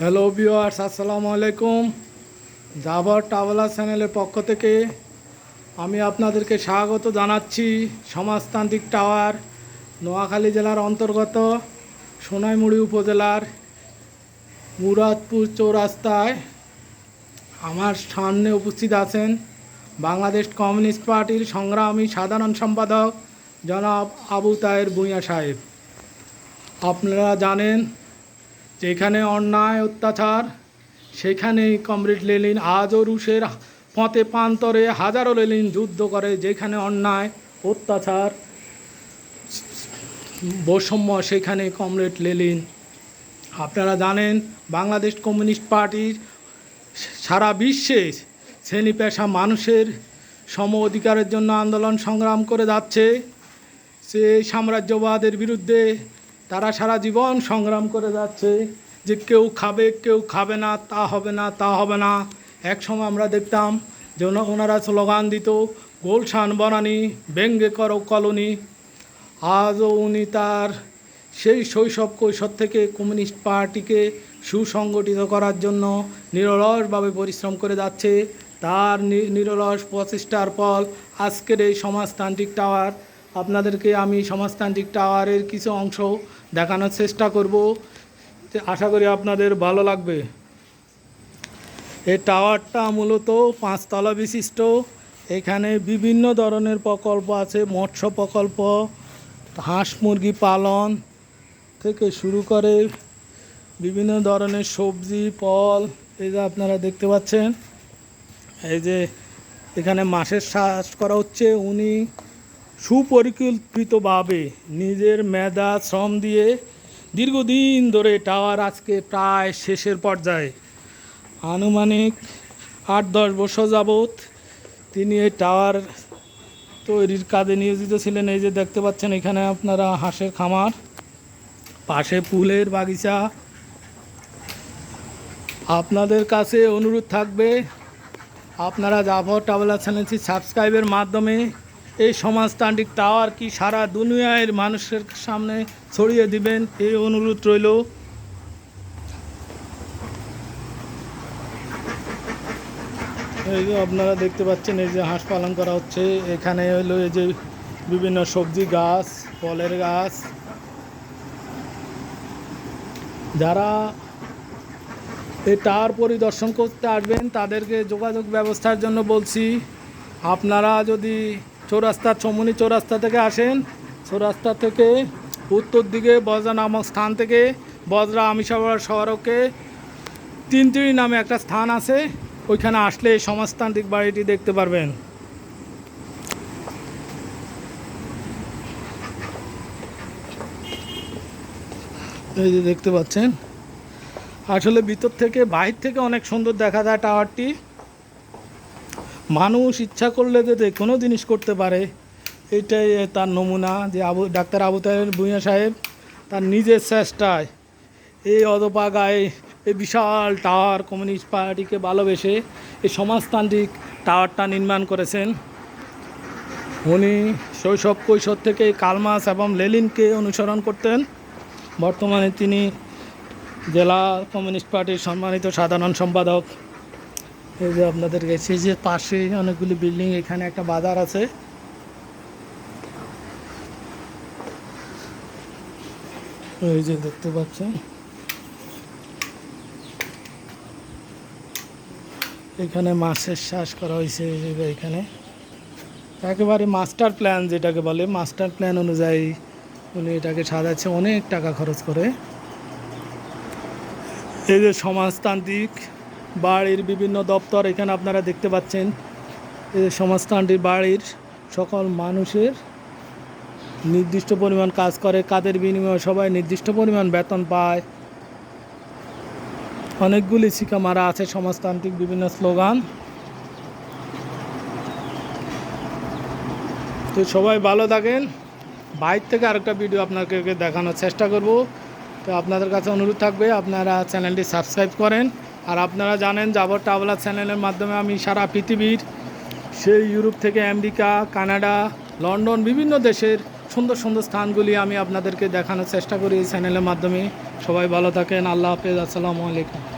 Hello viewers আসসালামু আলাইকুম। জাভার traveller চ্যানেলের পক্ষ থেকে আমি আপনাদেরকে স্বাগত জানাচ্ছি সমাজতান্ত্রিক টাওয়ার, নোয়াখালী জেলার অন্তর্গত সোনাইমুড়ি উপজেলার মুরাদপুর চৌরাস্তায় আমার সামনে উপস্থিত আছেন বাংলাদেশ কমিউনিস্ট পার্টির সংগ্রামী সাধারণ সম্পাদক জনাব আবু তায়ের ভূঁইয়া সাহেব। আপনারা জানেন যেখানে অন্যায়, অত্যাচার, সেখানেই কমরেড লেলিন আজও রুশের পথে প্রান্তরে হাজারো লেলিন যুদ্ধ করে, যেখানে অন্যায়, অত্যাচার, বৈষম্য, সেখানে কমরেড লেলিন আপনারা জানেন, বাংলাদেশ কমিউনিস্ট পার্টির সারা বিশ্বে শ্রেণি পেশা মানুষের সম অধিকারের জন্য আন্দোলন সংগ্রাম করে যাচ্ছে। সে সাম্রাজ্যবাদের বিরুদ্ধে তারা সারা জীবন সংগ্রাম করে যাচ্ছে যে কেউ খাবে কেউ খাবে না, তা হবে না, তা হবে না। এক সময় আমরা দেখতাম যে ওনারা স্লোগান দিত, গোলশান বনানি, ব্যঙ্গে করো কলোনি। আজও উনি তার সেই শৈশব কৈশোর থেকে কমিউনিস্ট পার্টিকে সুসংগঠিত করার জন্য নিরলসভাবে পরিশ্রম করে যাচ্ছে। তার নিরলস প্রচেষ্টার ফল আজকের এই সমাজতান্ত্রিক টাওয়ার আপনাদেরকে আমি সমাজতান্ত্রিক টাওয়ারের কিছু অংশ দেখানোর চেষ্টা করব। আশা করি আপনাদের ভালো লাগবে। এই টাওয়ারটা মূলত পাঁচতলা বিশিষ্ট। এখানে বিভিন্ন ধরনের প্রকল্প আছে, মৎস্য প্রকল্প, হাঁস মুরগি পালন থেকে শুরু করে বিভিন্ন ধরনের সবজি, ফল, এই যে আপনারা দেখতে পাচ্ছেন। এই যে এখানে মাছের চাষ করা হচ্ছে। উনি সুপরিকল্পিতভাবে নিজের মেধা, শ্রম দিয়ে দীর্ঘদিন ধরে টাওয়ার আজকে প্রায় শেষের পর্যায়ে। আনুমানিক আট দশ বছর যাবৎ তিনি এই টাওয়ার তৈরির কাজে নিয়োজিত ছিলেন। এই যে দেখতে পাচ্ছেন, এখানে আপনারা হাঁসের খামার, পাশে ফুলের বাগিচা। আপনাদের কাছে অনুরোধ থাকবে, আপনারা জাফর ট্রাভেলার চ্যানেলটি সাবস্ক্রাইবের মাধ্যমে এই সমাজতান্ত্রিক টাওয়ার কি সারা দুনিয়ার মানুষের সামনে ছড়িয়ে দিবেন? এই অনুরোধ রইল। এই যে আপনারা দেখতে পাচ্ছেন, এই যে হাঁস পালন করা হচ্ছে। এখানে হলো এই যে বিভিন্ন সবজি গাছ, ফলের গাছ। যারা এই টাওয়ার পরিদর্শন করতে আসবেন, তাদেরকে যোগাযোগ ব্যবস্থার জন্য বলছি, আপনারা যদি চৌরাস্তা, চমনি চৌরাস্তা থেকে আসেন। চৌরাস্তা থেকে উত্তর দিকে বজরা নামক স্থান থেকে বজরা আমিষাবাড় সড়কে তিনতিরি নামে একটা স্থান আছে। ওইখানে আসলে এই সমাজতান্ত্রিক বাড়িটি দেখতে পারবেন। এই যে দেখতে পাচ্ছেন, আসলে ভিতর থেকে বাইর থেকে অনেক সুন্দর দেখা যায় টাওয়ারটি। মানুষ ইচ্ছা করলে যে কোনো জিনিস করতে পারে, এটাই তার নমুনা যে আবু, ডাক্তার আবু তাহের ভূঁইয়া সাহেব তার নিজের চেষ্টায় এই অদপা গায়ে এই বিশাল টাওয়ার কমিউনিস্ট পার্টিকে ভালোবেসে এই সমাজতান্ত্রিক টাওয়ারটা নির্মাণ করেছেন। উনি শৈশব কৈশোর থেকে কালমাস এবং লেলিনকে অনুসরণ করতেন। বর্তমানে তিনি জেলা কমিউনিস্ট পার্টির সম্মানিত সাধারণ সম্পাদক। এই যে আপনাদের গেছে যে পাশে অনেকগুলি বিল্ডিং, এখানে একটা বাজার আছে। এই যে দেখতে পাচ্ছেন। এখানে মাছের চাষ করা হয়েছে এখানে। একেবারে মাস্টার প্ল্যান যেটাকে বলে, মাস্টার প্ল্যান অনুযায়ী উনি এটাকে সাজাচ্ছে, অনেক টাকা খরচ করে। এই যে সমাজতান্ত্রিক বাড়ির বিভিন্ন দপ্তর, এখানে আপনারা দেখতে পাচ্ছেন এই সমাজতান্ত্রিক বাড়ির সকল মানুষের নির্দিষ্ট পরিমাণ কাজ করে, কাদের বিনিময়ে সবাই নির্দিষ্ট পরিমাণ বেতন পায়। অনেকগুলি শিকা মারা আছে, সমাজতান্ত্রিক বিভিন্ন স্লোগান। তো সবাই ভালো থাকেন। বাইর থেকে আরেকটা ভিডিও আপনাকে দেখানোর চেষ্টা করব। তো আপনাদের কাছে অনুরোধ থাকবে, আপনারা চ্যানেলটি সাবস্ক্রাইব করেন। আর আপনারা জানেন জাবর টাওয়ালা চ্যানেলের মাধ্যমে আমি সারা পৃথিবীর সেই ইউরোপ থেকে আমেরিকা, কানাডা, লন্ডন, বিভিন্ন দেশের সুন্দর সুন্দর স্থানগুলি আমি আপনাদেরকে দেখানোর চেষ্টা করি এই চ্যানেলের মাধ্যমে। সবাই ভালো থাকেন, আল্লাহ হাফেজ, আসসালামু আলাইকুম।